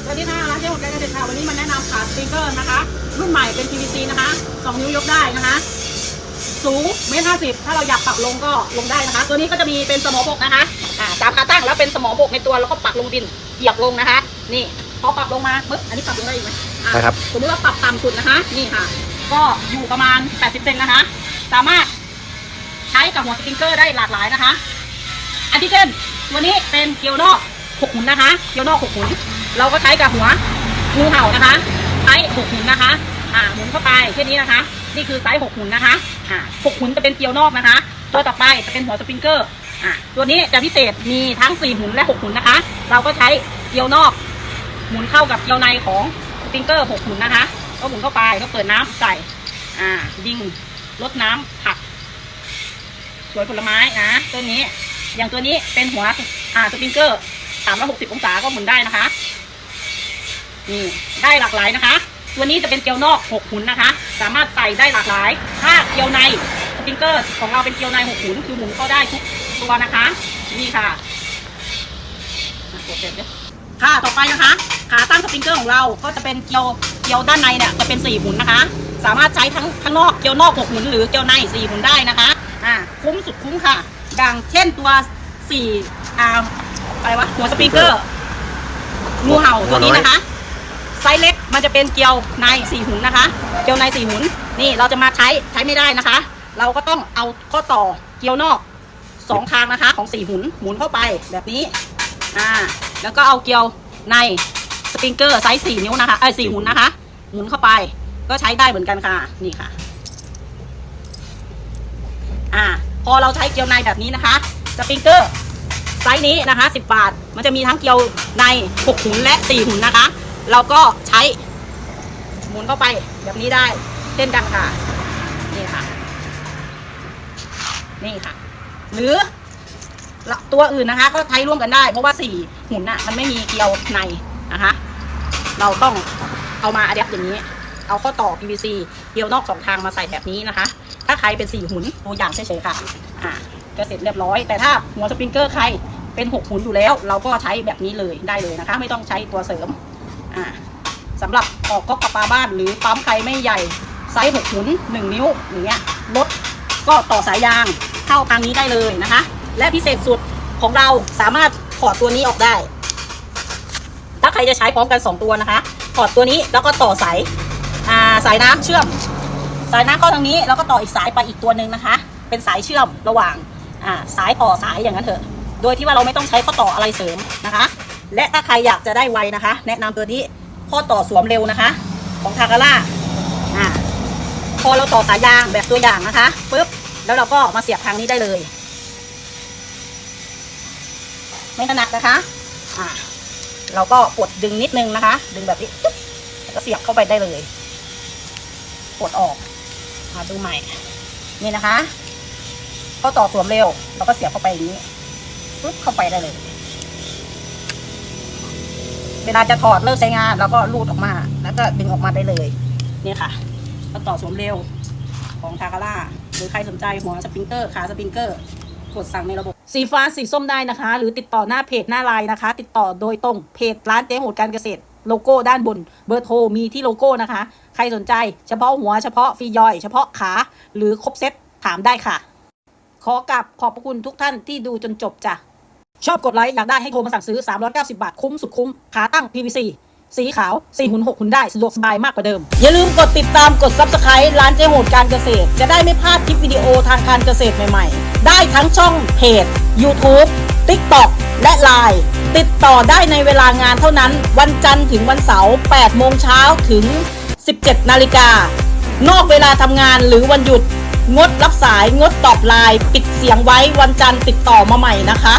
สวัสดีค่ะร้านเจ๊หมดแกงเกษตรค่ะวันนี้มาแนะนำขาสปริงเกอร์นะคะ รุ่นใหม่เป็น PVC นะคะ2นิ้วยกได้นะคะ สูงเมตรห้าสิบถ้าเราอยากปรับลงก็ลงได้นะคะ ตัวนี้ก็จะมีเป็นสมอบกนะคะอ่าตามขาตั้งแล้วเป็นสมอบกในตัวแล้วก็ปักลงดินเหยียบลงนะคะ นี่พอปรับลงมาปึ๊บอันนี้ปรับลงได้อีกไหมอะได้ครับ สมมติว่าปรับต่ำสุดนะคะ นี่ค่ะ ก็อยู่ประมาณ 80เซนนะคะ สามารถใช้กับหัวสปริงเกอร์ได้หลากหลายนะคะ อันที่เช่นตัวนี้เป็นเกลียวนอกหกหุนนะคะ เกลียวนอกหกหุน เราก็ใช้กับหัวงูเห่านะคะใช้หกหุนนะคะ อ่าหมุนเข้าไปแค่นี้นะคะ นี่คือไซส์หกหุนนะคะ อ่าหกหุนจะเป็นเกลียวนอกนะคะ ตัวต่อไปจะเป็นหัวสปริงเกอร์อ่าตัวนี้จะพิเศษมีทั้งสี่หุนและหกหุนนะคะ เราก็ใช้เกลียวนอก หมุนเข้ากับเกลียวในของสปริงเกอร์หกหุนนะคะ ก็หมุนเข้าไปก็เปิดน้ำใส่อ่ายิงลดน้ำผักสวนผลไม้นะตัวนี้ อย่างตัวนี้เป็นหัวอ่าสปริงเกอร์สามร้อยหกสิบองศาก็หมุนได้นะคะ นี่ได้หลากหลายนะคะ ตัวนี้จะเป็นเกลียวนอกหกหุนนะคะ สามารถใส่ได้หลากหลาย ถ้าเกลียวในสปริงเกอร์ของเราเป็นเกลียวในหกหุนคือหมุนก็ได้ทุกตัวนะคะ นี่ค่ะกดเสร็จเลยค่ะต่อไปนะคะ ขาตั้งสปริงเกอร์ของเราก็จะเป็นเกลียวเกลียวด้านในเนี่ยจะเป็นสี่หุนนะคะ สามารถใช้ทั้งข้างนอกเกลียวนอกหกหุนหรือเกลียวในสี่หุนได้นะคะอ่าคุ้มสุดคุ้มค่ะดังเช่นตัวสี่อ่าอะไรวะหัวสปริงเกอร์งูเห่าตัวนี้นะคะ ไซส์เล็กมันจะเป็นเกลียวในสี่หุนนะคะ เกลียวในสี่หุนนี่เราจะมาใช้ใช้ไม่ได้นะคะ เราก็ต้องเอาข้อต่อเกลียวนอกสองทางนะคะ ของสี่หุนหมุนเข้าไปแบบนี้อ่าแล้วก็เอาเกลียวในสปริงเกอร์ไซส์สี่นิ้วนะคะเอ้สี่หุนนะคะ หมุนเข้าไปก็ใช้ได้เหมือนกันค่ะนี่ค่ะอ่าพอเราใช้เกลียวในแบบนี้นะคะสปริงเกอร์ไซส์นี้นะคะ 10 บาท มันจะมีทั้งเกลียวใน 6 หุนและ 4 หุนนะคะ เราก็ใช้หมุนเข้าไปแบบนี้ได้เช่นกันค่ะ นี่ค่ะ นี่ค่ะ หรือตัวอื่นนะคะ ก็ใช้ร่วมกันได้ เพราะว่า4หุนน่ะมันไม่มีเกลียวในนะคะ เราต้องเอามาอัดแอปอย่างนี้ เอาข้อต่อ PVC เกลียวนอกสองทางมาใส่แบบนี้นะคะ ถ้าใครเป็นสี่หุนตัวอย่างเฉยๆค่ะ อ่าก็เสร็จเรียบร้อย แต่ถ้าหัวสปริงเกอร์ใครเป็นหกหุนอยู่แล้ว เราก็ใช้แบบนี้เลยได้เลยนะคะ ไม่ต้องใช้ตัวเสริม อ่าสำหรับออกก๊อกกับปลาบ้านหรือปั๊มใครไม่ใหญ่ไซส์หกหุนหนึ่งนิ้วอย่างเงี้ยรถก็ต่อสายยางเข้าทางนี้ได้เลยนะคะ และพิเศษสุดของเราสามารถถอดตัวนี้ออกได้ ถ้าใครจะใช้พร้อมกัน 2 ตัวนะคะถอดตัวนี้แล้วก็ต่อสายาสายน้ำเชื่อม สายน้ำเข้าทางนี้แล้วก็ต่ออีกสายไปอีกตัวหนึ่งนะคะ เป็นสายเชื่อมระหว่างาสายต่อสายอย่างนั้นเถอะ โดยที่ว่าเราไม่ต้องใช้ข้อต่ออะไรเสริมนะคะ และถ้าใครอยากจะได้ไวนะคะ แนะนำตัวนี้ข้อต่อสวมเร็วนะคะ ของทาการ่าอ่าพอเราต่อสายยางแบบตัวอย่างนะคะปุ๊บแล้วเราก็มาเสียบทางนี้ได้เลย ไม่ถนัดนะคะอ่าเราก็กดดึงนิดนึงนะคะ ดึงแบบนี้ปุ๊บแล้วก็เสียบเข้าไปได้เลยกดออกมาดูใหม่ นี่นะคะ ก็ต่อสวมเร็ว เราก็เสียบเข้าไปอย่างนี้ปุ๊บเข้าไปได้เลย เวลาจะถอดเลิกใช้งานเราก็รูดออกมา แล้วก็ดึงออกมาได้เลยนี่ค่ะก็ต่อสวมเร็วของทาการ่าหรือใครสนใจหัวสปริงเกอร์ขาสปริงเกอร์กดสั่งในระบบ สีฟ้าสีส้มได้นะคะ หรือติดต่อหน้าเพจหน้าไลน์นะคะ ติดต่อโดยตรงเพจร้านเจ๊หมดการเกษตรโลโก้ด้านบนเบอร์โทรมีที่โลโก้นะคะ ใครสนใจเฉพาะหัวเฉพาะฟรียอย เฉพาะขาหรือครบเซตถามได้ค่ะ ขอกลับขอบพระคุณทุกท่านที่ดูจนจบจ้ะ ชอบกดไลค์อยากได้ให้โทรมาสั่งซื้อ 390 บาท คุ้มสุดคุ้ม ขาตั้ง PVC สีขาว4หุน6หุนได้สะดวกสบายมากกว่าเดิม อย่าลืมกดติดตามกด Subscribe ร้านเจ๊โหดการเกษตร จะได้ไม่พลาดคลิปวิดีโอทางการเกษตรใหม่ๆ ได้ทั้งช่องเพจ YouTube TikTok และ Line ติดต่อได้ในเวลางานเท่านั้น วันจันทร์ถึงวันเสาร์8โมงเช้าถึง 17 นาฬิกา นอกเวลาทำงานหรือวันหยุด งดรับสายงดตอบไลน์ปิดเสียงไว้วันจันทร์ติดต่อมาใหม่นะคะ